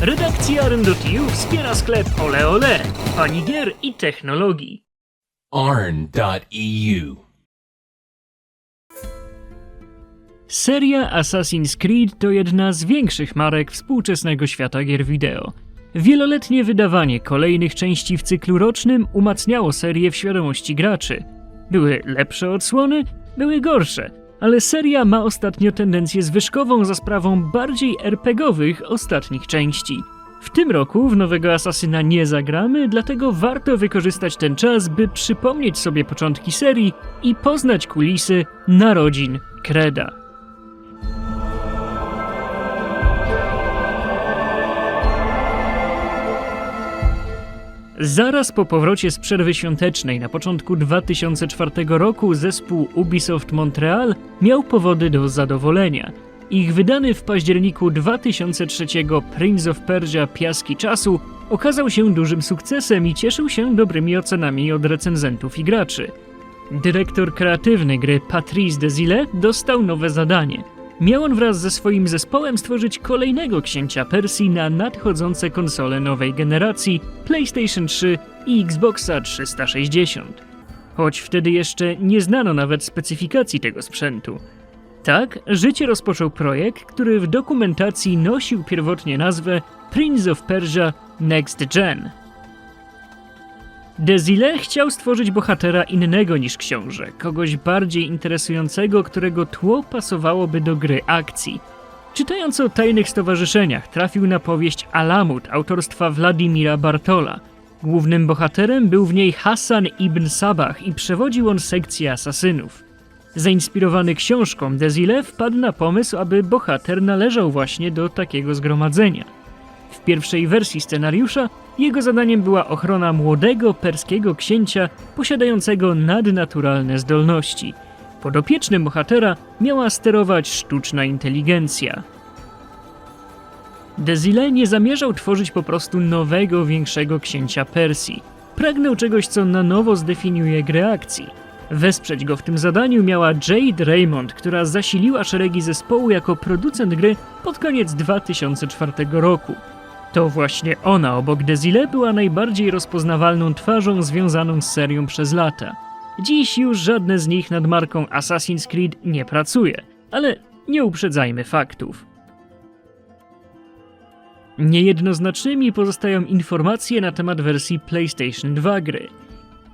Redakcja Arn.eu wspiera sklep Ole Ole, pani gier i technologii. arn.eu. Seria Assassin's Creed to jedna z większych marek współczesnego świata gier wideo. Wieloletnie wydawanie kolejnych części w cyklu rocznym umacniało serię w świadomości graczy. Były lepsze odsłony, były gorsze, ale seria ma ostatnio tendencję zwyżkową za sprawą bardziej RPGowych ostatnich części. W tym roku w nowego Asasyna nie zagramy, dlatego warto wykorzystać ten czas, by przypomnieć sobie początki serii i poznać kulisy narodzin Kreda. Zaraz po powrocie z przerwy świątecznej na początku 2004 roku zespół Ubisoft Montreal miał powody do zadowolenia. Ich wydany w październiku 2003 Prince of Persia Piaski Czasu okazał się dużym sukcesem i cieszył się dobrymi ocenami od recenzentów i graczy. Dyrektor kreatywny gry Patrice Desile dostał nowe zadanie. Miał on wraz ze swoim zespołem stworzyć kolejnego księcia Persji na nadchodzące konsole nowej generacji PlayStation 3 i Xboxa 360. Choć wtedy jeszcze nie znano nawet specyfikacji tego sprzętu. Tak, życie rozpoczął projekt, który w dokumentacji nosił pierwotnie nazwę Prince of Persia Next Gen. Desile chciał stworzyć bohatera innego niż książę, kogoś bardziej interesującego, którego tło pasowałoby do gry akcji. Czytając o tajnych stowarzyszeniach, trafił na powieść Alamut autorstwa Wladimira Bartola. Głównym bohaterem był w niej Hassan ibn Sabah i przewodził on sekcję asasynów. Zainspirowany książką, Desile wpadł na pomysł, aby bohater należał właśnie do takiego zgromadzenia. W pierwszej wersji scenariusza jego zadaniem była ochrona młodego perskiego księcia posiadającego nadnaturalne zdolności. Podopiecznym bohatera miała sterować sztuczna inteligencja. Desile nie zamierzał tworzyć po prostu nowego, większego księcia Persji. Pragnął czegoś, co na nowo zdefiniuje grę akcji. Wesprzeć go w tym zadaniu miała Jade Raymond, która zasiliła szeregi zespołu jako producent gry pod koniec 2004 roku. To właśnie ona obok Desile była najbardziej rozpoznawalną twarzą związaną z serią przez lata. Dziś już żadne z nich nad marką Assassin's Creed nie pracuje, ale nie uprzedzajmy faktów. Niejednoznacznymi pozostają informacje na temat wersji PlayStation 2 gry.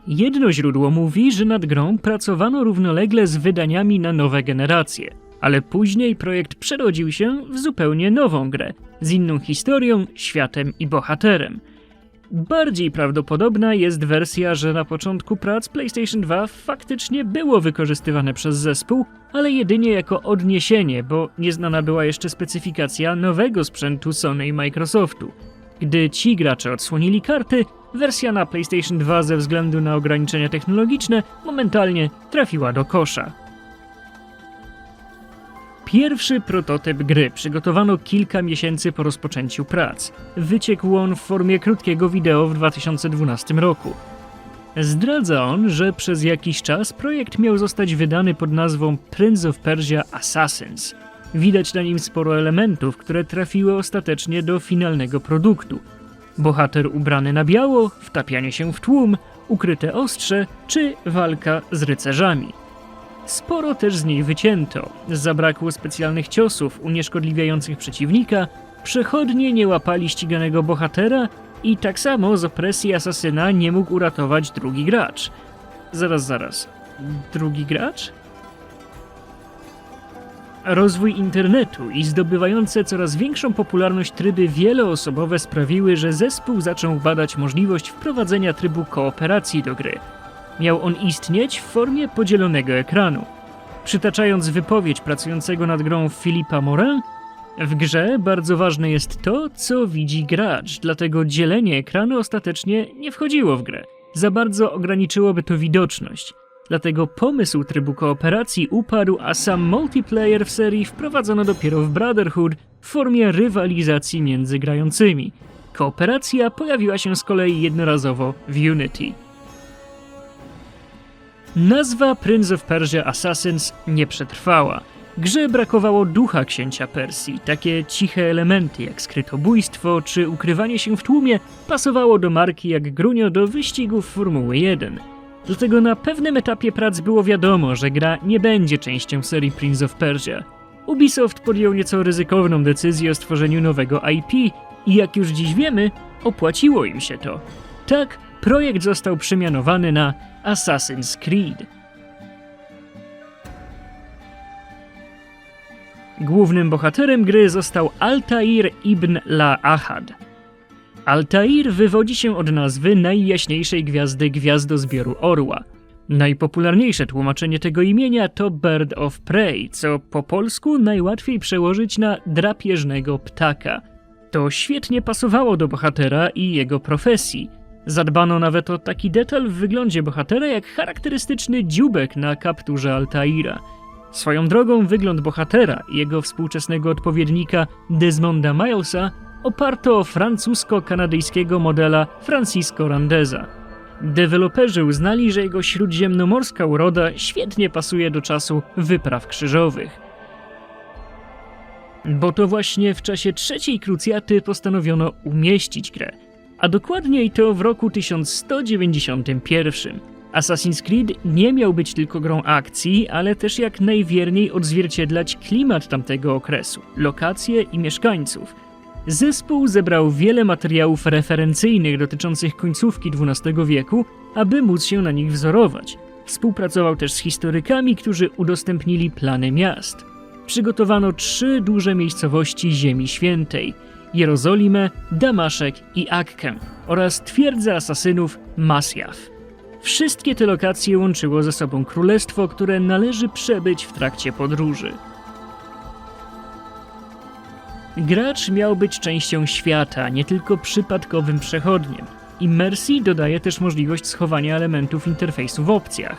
Jedno źródło mówi, że nad grą pracowano równolegle z wydaniami na nowe generacje, ale później projekt przerodził się w zupełnie nową grę, z inną historią, światem i bohaterem. Bardziej prawdopodobna jest wersja, że na początku prac PlayStation 2 faktycznie było wykorzystywane przez zespół, ale jedynie jako odniesienie, bo nieznana była jeszcze specyfikacja nowego sprzętu Sony i Microsoftu. Gdy ci gracze odsłonili karty, wersja na PlayStation 2 ze względu na ograniczenia technologiczne momentalnie trafiła do kosza. Pierwszy prototyp gry przygotowano kilka miesięcy po rozpoczęciu prac. Wyciekł on w formie krótkiego wideo w 2012 roku. Zdradza on, że przez jakiś czas projekt miał zostać wydany pod nazwą Prince of Persia Assassins. Widać na nim sporo elementów, które trafiły ostatecznie do finalnego produktu. Bohater ubrany na biało, wtapianie się w tłum, ukryte ostrze czy walka z rycerzami. Sporo też z niej wycięto. Zabrakło specjalnych ciosów unieszkodliwiających przeciwnika, przechodnie nie łapali ściganego bohatera i tak samo z opresji asasyna nie mógł uratować drugi gracz. Zaraz, zaraz. Drugi gracz? Rozwój internetu i zdobywające coraz większą popularność tryby wieloosobowe sprawiły, że zespół zaczął badać możliwość wprowadzenia trybu kooperacji do gry. Miał on istnieć w formie podzielonego ekranu. Przytaczając wypowiedź pracującego nad grą Filipa Morin, w grze bardzo ważne jest to, co widzi gracz, dlatego dzielenie ekranu ostatecznie nie wchodziło w grę. Za bardzo ograniczyłoby to widoczność. Dlatego pomysł trybu kooperacji upadł, a sam multiplayer w serii wprowadzono dopiero w Brotherhood w formie rywalizacji między grającymi. Kooperacja pojawiła się z kolei jednorazowo w Unity. Nazwa Prince of Persia Assassins nie przetrwała. Grze brakowało ducha księcia Persji. Takie ciche elementy jak skrytobójstwo czy ukrywanie się w tłumie pasowało do marki jak grunio do wyścigów Formuły 1. Dlatego na pewnym etapie prac było wiadomo, że gra nie będzie częścią serii Prince of Persia. Ubisoft podjął nieco ryzykowną decyzję o stworzeniu nowego IP i jak już dziś wiemy, opłaciło im się to. Tak, projekt został przemianowany na Assassin's Creed. Głównym bohaterem gry został Altair ibn La Ahad. Altair wywodzi się od nazwy najjaśniejszej gwiazdy gwiazdozbioru Orła. Najpopularniejsze tłumaczenie tego imienia to Bird of Prey, co po polsku najłatwiej przełożyć na drapieżnego ptaka. To świetnie pasowało do bohatera i jego profesji. Zadbano nawet o taki detal w wyglądzie bohatera jak charakterystyczny dziubek na kapturze Altaira. Swoją drogą wygląd bohatera i jego współczesnego odpowiednika Desmonda Milesa oparto o francusko-kanadyjskiego modela Francisco Randeza. Deweloperzy uznali, że jego śródziemnomorska uroda świetnie pasuje do czasu wypraw krzyżowych. Bo to właśnie w czasie trzeciej krucjaty postanowiono umieścić grę, a dokładniej to w roku 1191. Assassin's Creed nie miał być tylko grą akcji, ale też jak najwierniej odzwierciedlać klimat tamtego okresu, lokacje i mieszkańców. Zespół zebrał wiele materiałów referencyjnych dotyczących końcówki XII wieku, aby móc się na nich wzorować. Współpracował też z historykami, którzy udostępnili plany miast. Przygotowano trzy duże miejscowości Ziemi Świętej: Jerozolimę, Damaszek i Akkę oraz twierdzę asasynów Masjaf. Wszystkie te lokacje łączyło ze sobą królestwo, które należy przebyć w trakcie podróży. Gracz miał być częścią świata, nie tylko przypadkowym przechodniem. Immersji dodaje też możliwość schowania elementów interfejsu w opcjach.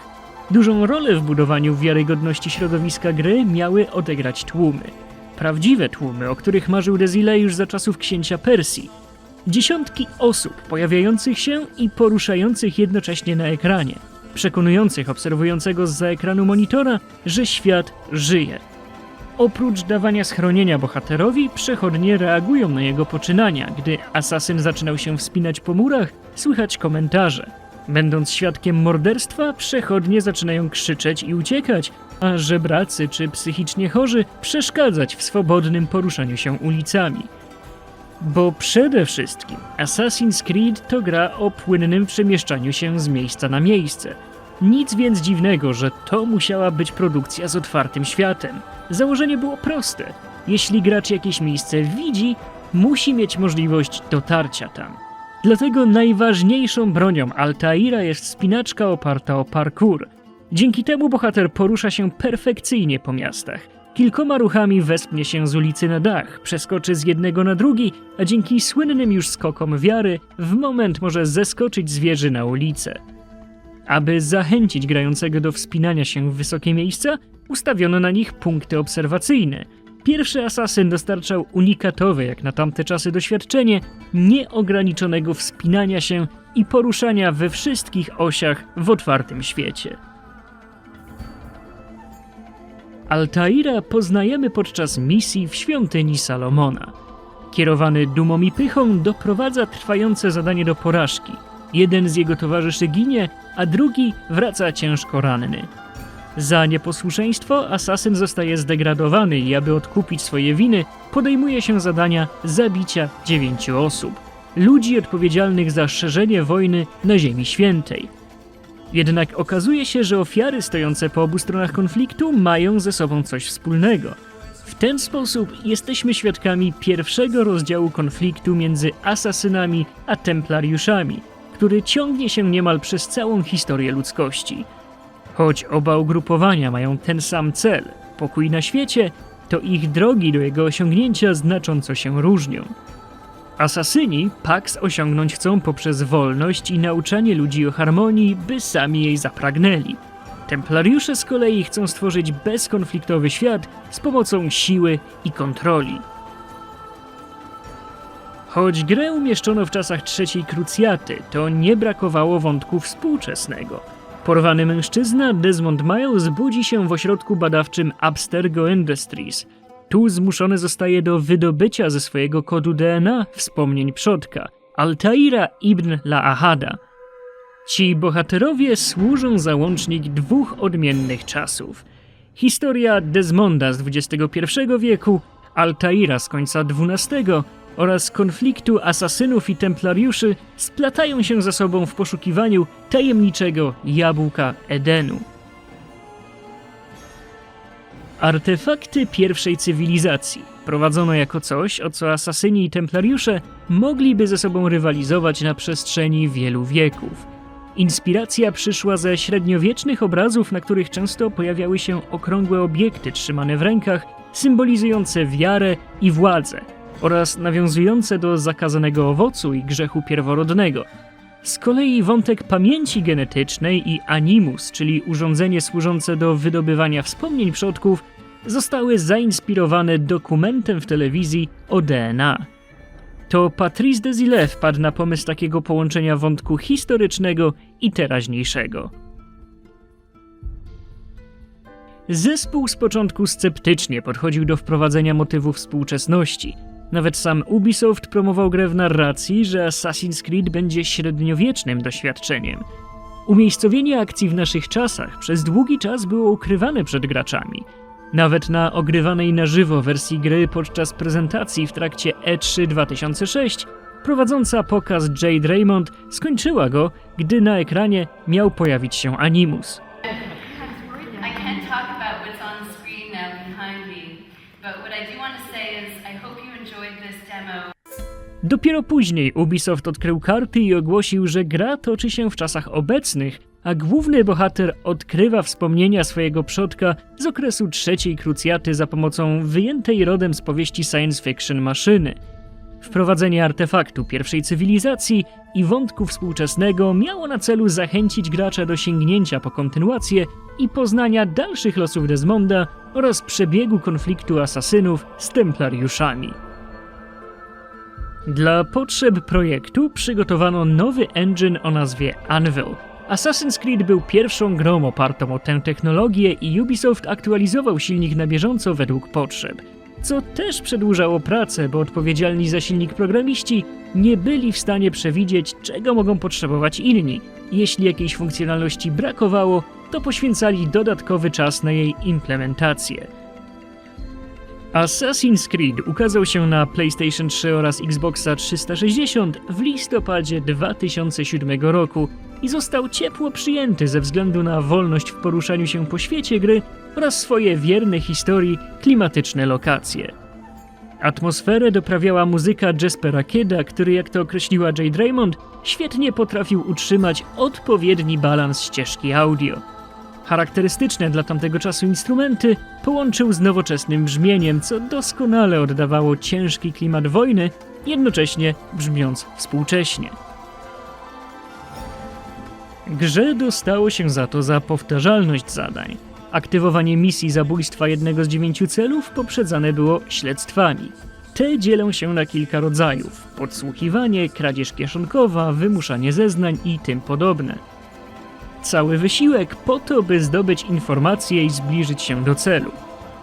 Dużą rolę w budowaniu wiarygodności środowiska gry miały odegrać tłumy. Prawdziwe tłumy, o których marzył Desile już za czasów księcia Persji. Dziesiątki osób pojawiających się i poruszających jednocześnie na ekranie, przekonujących obserwującego z za ekranu monitora, że świat żyje. Oprócz dawania schronienia bohaterowi, przechodnie reagują na jego poczynania. Gdy asasyn zaczynał się wspinać po murach, słychać komentarze. Będąc świadkiem morderstwa, przechodnie zaczynają krzyczeć i uciekać, a żebracy czy psychicznie chorzy przeszkadzać w swobodnym poruszaniu się ulicami. Bo przede wszystkim Assassin's Creed to gra o płynnym przemieszczaniu się z miejsca na miejsce. Nic więc dziwnego, że to musiała być produkcja z otwartym światem. Założenie było proste. Jeśli gracz jakieś miejsce widzi, musi mieć możliwość dotarcia tam. Dlatego najważniejszą bronią Altaira jest spinaczka oparta o parkour. Dzięki temu bohater porusza się perfekcyjnie po miastach. Kilkoma ruchami wespnie się z ulicy na dach, przeskoczy z jednego na drugi, a dzięki słynnym już skokom wiary w moment może zeskoczyć z wieży na ulicę. Aby zachęcić grającego do wspinania się w wysokie miejsca, ustawiono na nich punkty obserwacyjne. Pierwszy asasyn dostarczał unikatowe jak na tamte czasy doświadczenie nieograniczonego wspinania się i poruszania we wszystkich osiach w otwartym świecie. Altaira poznajemy podczas misji w świątyni Salomona. Kierowany dumą i pychą doprowadza trwające zadanie do porażki. Jeden z jego towarzyszy ginie, a drugi wraca ciężko ranny. Za nieposłuszeństwo asasyn zostaje zdegradowany i aby odkupić swoje winy, podejmuje się zadania zabicia dziewięciu osób. Ludzi odpowiedzialnych za szerzenie wojny na Ziemi Świętej. Jednak okazuje się, że ofiary stojące po obu stronach konfliktu mają ze sobą coś wspólnego. W ten sposób jesteśmy świadkami pierwszego rozdziału konfliktu między asasynami a templariuszami, który ciągnie się niemal przez całą historię ludzkości. Choć oba ugrupowania mają ten sam cel pokój na świecie, to ich drogi do jego osiągnięcia znacząco się różnią. Asasyni Pax osiągnąć chcą poprzez wolność i nauczanie ludzi o harmonii, by sami jej zapragnęli. Templariusze z kolei chcą stworzyć bezkonfliktowy świat z pomocą siły i kontroli. Choć grę umieszczono w czasach trzeciej krucjaty, to nie brakowało wątku współczesnego. Porwany mężczyzna Desmond Miles budzi się w ośrodku badawczym Abstergo Industries. Tu zmuszony zostaje do wydobycia ze swojego kodu DNA wspomnień przodka, Altaira ibn La'ahada. Ci bohaterowie służą za łącznik dwóch odmiennych czasów. Historia Desmonda z XXI wieku, Altaira z końca XII oraz konfliktu asasynów i templariuszy splatają się ze sobą w poszukiwaniu tajemniczego jabłka Edenu. Artefakty pierwszej cywilizacji prowadzono jako coś, o co asasyni i templariusze mogliby ze sobą rywalizować na przestrzeni wielu wieków. Inspiracja przyszła ze średniowiecznych obrazów, na których często pojawiały się okrągłe obiekty trzymane w rękach, symbolizujące wiarę i władzę, oraz nawiązujące do zakazanego owocu i grzechu pierworodnego. Z kolei wątek pamięci genetycznej i animus, czyli urządzenie służące do wydobywania wspomnień przodków, zostały zainspirowane dokumentem w telewizji o DNA. To Patrice Desilets wpadł na pomysł takiego połączenia wątku historycznego i teraźniejszego. Zespół z początku sceptycznie podchodził do wprowadzenia motywów współczesności. Nawet sam Ubisoft promował grę w narracji, że Assassin's Creed będzie średniowiecznym doświadczeniem. Umiejscowienie akcji w naszych czasach przez długi czas było ukrywane przed graczami. Nawet na ogrywanej na żywo wersji gry podczas prezentacji w trakcie E E3 2006 prowadząca pokaz Jade Raymond skończyła go, gdy na ekranie miał pojawić się Animus. Dopiero później Ubisoft odkrył karty i ogłosił, że gra toczy się w czasach obecnych, a główny bohater odkrywa wspomnienia swojego przodka z okresu trzeciej krucjaty za pomocą wyjętej rodem z powieści science fiction maszyny. Wprowadzenie artefaktu pierwszej cywilizacji i wątku współczesnego miało na celu zachęcić gracza do sięgnięcia po kontynuację i poznania dalszych losów Desmonda oraz przebiegu konfliktu asasynów z templariuszami. Dla potrzeb projektu przygotowano nowy engine o nazwie Anvil. Assassin's Creed był pierwszą grą opartą o tę technologię i Ubisoft aktualizował silnik na bieżąco według potrzeb. Co też przedłużało pracę, bo odpowiedzialni za silnik programiści nie byli w stanie przewidzieć, czego mogą potrzebować inni. Jeśli jakiejś funkcjonalności brakowało, to poświęcali dodatkowy czas na jej implementację. Assassin's Creed ukazał się na PlayStation 3 oraz Xboxa 360 w listopadzie 2007 roku i został ciepło przyjęty ze względu na wolność w poruszaniu się po świecie gry oraz swoje wierne historii klimatyczne lokacje. Atmosferę doprawiała muzyka Jaspera Kida, który, jak to określiła Jade Raymond, świetnie potrafił utrzymać odpowiedni balans ścieżki audio. Charakterystyczne dla tamtego czasu instrumenty połączył z nowoczesnym brzmieniem, co doskonale oddawało ciężki klimat wojny, jednocześnie brzmiąc współcześnie. Grze dostało się za to za powtarzalność zadań. Aktywowanie misji zabójstwa jednego z dziewięciu celów poprzedzane było śledztwami. Te dzielą się na kilka rodzajów: podsłuchiwanie, kradzież kieszonkowa, wymuszanie zeznań i tym podobne. Cały wysiłek po to, by zdobyć informacje i zbliżyć się do celu.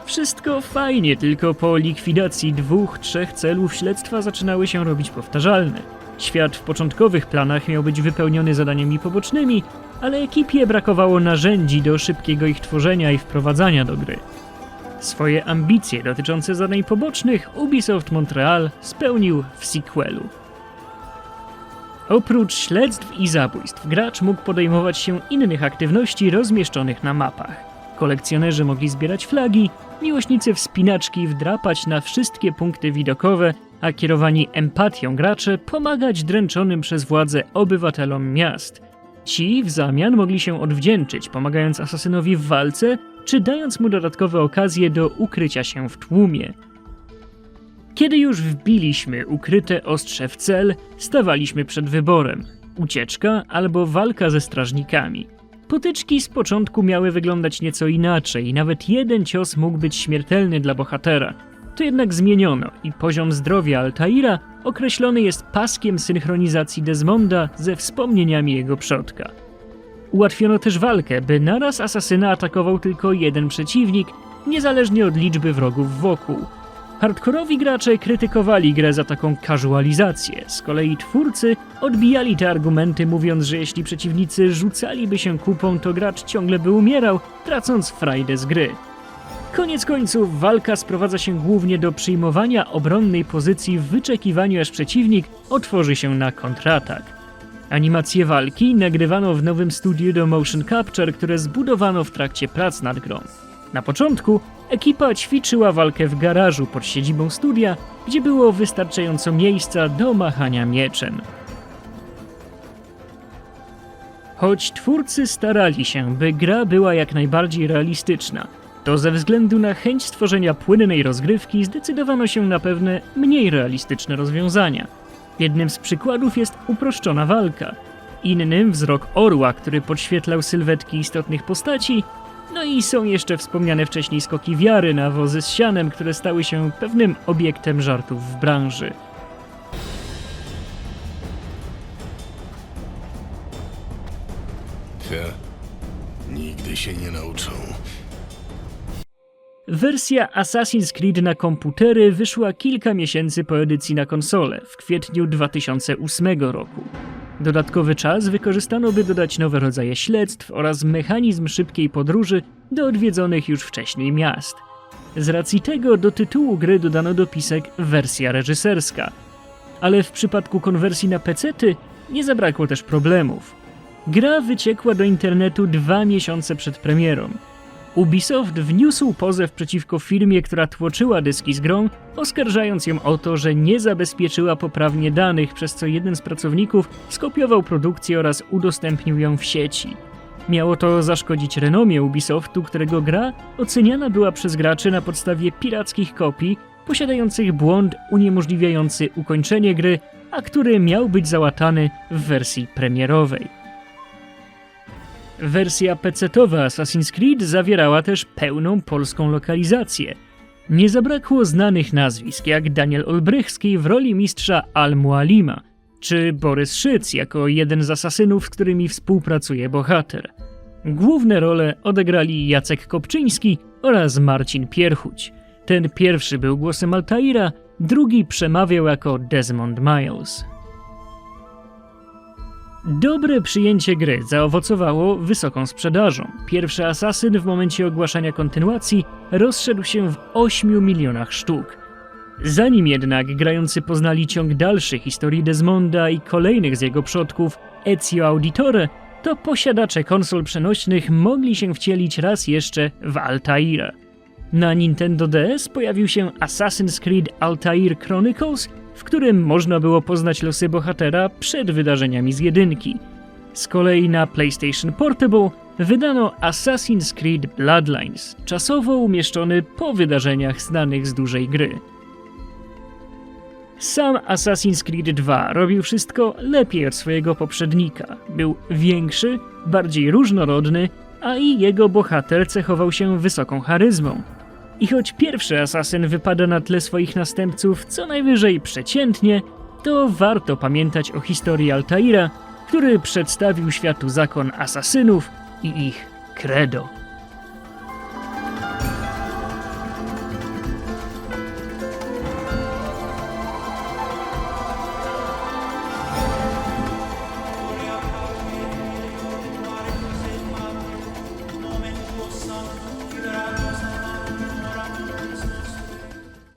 Wszystko fajnie, tylko po likwidacji dwóch, trzech celów śledztwa zaczynały się robić powtarzalne. Świat w początkowych planach miał być wypełniony zadaniami pobocznymi, ale ekipie brakowało narzędzi do szybkiego ich tworzenia i wprowadzania do gry. Swoje ambicje dotyczące zadań pobocznych Ubisoft Montreal spełnił w sequelu. Oprócz śledztw i zabójstw, gracz mógł podejmować się innych aktywności rozmieszczonych na mapach. Kolekcjonerzy mogli zbierać flagi, miłośnicy wspinaczki wdrapać na wszystkie punkty widokowe, a kierowani empatią gracze pomagać dręczonym przez władze obywatelom miast. Ci w zamian mogli się odwdzięczyć, pomagając asasynowi w walce, czy dając mu dodatkowe okazje do ukrycia się w tłumie. Kiedy już wbiliśmy ukryte ostrze w cel, stawaliśmy przed wyborem: ucieczka albo walka ze strażnikami. Potyczki z początku miały wyglądać nieco inaczej, nawet jeden cios mógł być śmiertelny dla bohatera. To jednak zmieniono i poziom zdrowia Altaira określony jest paskiem synchronizacji Desmonda ze wspomnieniami jego przodka. Ułatwiono też walkę, by naraz asasyna atakował tylko jeden przeciwnik, niezależnie od liczby wrogów wokół. Hardkorowi gracze krytykowali grę za taką casualizację, z kolei twórcy odbijali te argumenty mówiąc, że jeśli przeciwnicy rzucaliby się kupą, to gracz ciągle by umierał, tracąc frajdę z gry. Koniec końców walka sprowadza się głównie do przyjmowania obronnej pozycji w wyczekiwaniu aż przeciwnik otworzy się na kontratak. Animacje walki nagrywano w nowym studiu do motion capture, które zbudowano w trakcie prac nad grą. Na początku ekipa ćwiczyła walkę w garażu pod siedzibą studia, gdzie było wystarczająco miejsca do machania mieczem. Choć twórcy starali się, by gra była jak najbardziej realistyczna, to ze względu na chęć stworzenia płynnej rozgrywki zdecydowano się na pewne mniej realistyczne rozwiązania. Jednym z przykładów jest uproszczona walka, innym wzrok orła, który podświetlał sylwetki istotnych postaci, no i są jeszcze wspomniane wcześniej skoki wiary na wozy z sianem, które stały się pewnym obiektem żartów w branży. Nigdy się nie nauczą. Wersja Assassin's Creed na komputery wyszła kilka miesięcy po edycji na konsolę, w kwietniu 2008 roku. Dodatkowy czas wykorzystano, by dodać nowe rodzaje śledztw oraz mechanizm szybkiej podróży do odwiedzonych już wcześniej miast. Z racji tego do tytułu gry dodano dopisek wersja reżyserska. Ale w przypadku konwersji na pecety nie zabrakło też problemów. Gra wyciekła do internetu dwa miesiące przed premierą. Ubisoft wniósł pozew przeciwko firmie, która tłoczyła dyski z grą, oskarżając ją o to, że nie zabezpieczyła poprawnie danych, przez co jeden z pracowników skopiował produkcję oraz udostępnił ją w sieci. Miało to zaszkodzić renomie Ubisoftu, którego gra oceniana była przez graczy na podstawie pirackich kopii, posiadających błąd uniemożliwiający ukończenie gry, a który miał być załatany w wersji premierowej. Wersja PC-towa Assassin's Creed zawierała też pełną polską lokalizację. Nie zabrakło znanych nazwisk jak Daniel Olbrychski w roli mistrza Al-Mualima, czy Borys Szyc jako jeden z asasynów, z którymi współpracuje bohater. Główne role odegrali Jacek Kopczyński oraz Marcin Pierchuć. Ten pierwszy był głosem Altaira, drugi przemawiał jako Desmond Miles. Dobre przyjęcie gry zaowocowało wysoką sprzedażą. Pierwszy Asasyn w momencie ogłaszania kontynuacji rozszedł się w 8 milionach sztuk. Zanim jednak grający poznali ciąg dalszy historii Desmonda i kolejnych z jego przodków, Ezio Auditore, to posiadacze konsol przenośnych mogli się wcielić raz jeszcze w Altaira. Na Nintendo DS pojawił się Assassin's Creed Altair Chronicles, w którym można było poznać losy bohatera przed wydarzeniami z jedynki. Z kolei na PlayStation Portable wydano Assassin's Creed Bloodlines, czasowo umieszczony po wydarzeniach znanych z dużej gry. Sam Assassin's Creed 2 robił wszystko lepiej od swojego poprzednika. Był większy, bardziej różnorodny, a i jego bohater cechował się wysoką charyzmą. I choć pierwszy asasyn wypada na tle swoich następców co najwyżej przeciętnie, to warto pamiętać o historii Altaira, który przedstawił światu zakon asasynów i ich credo.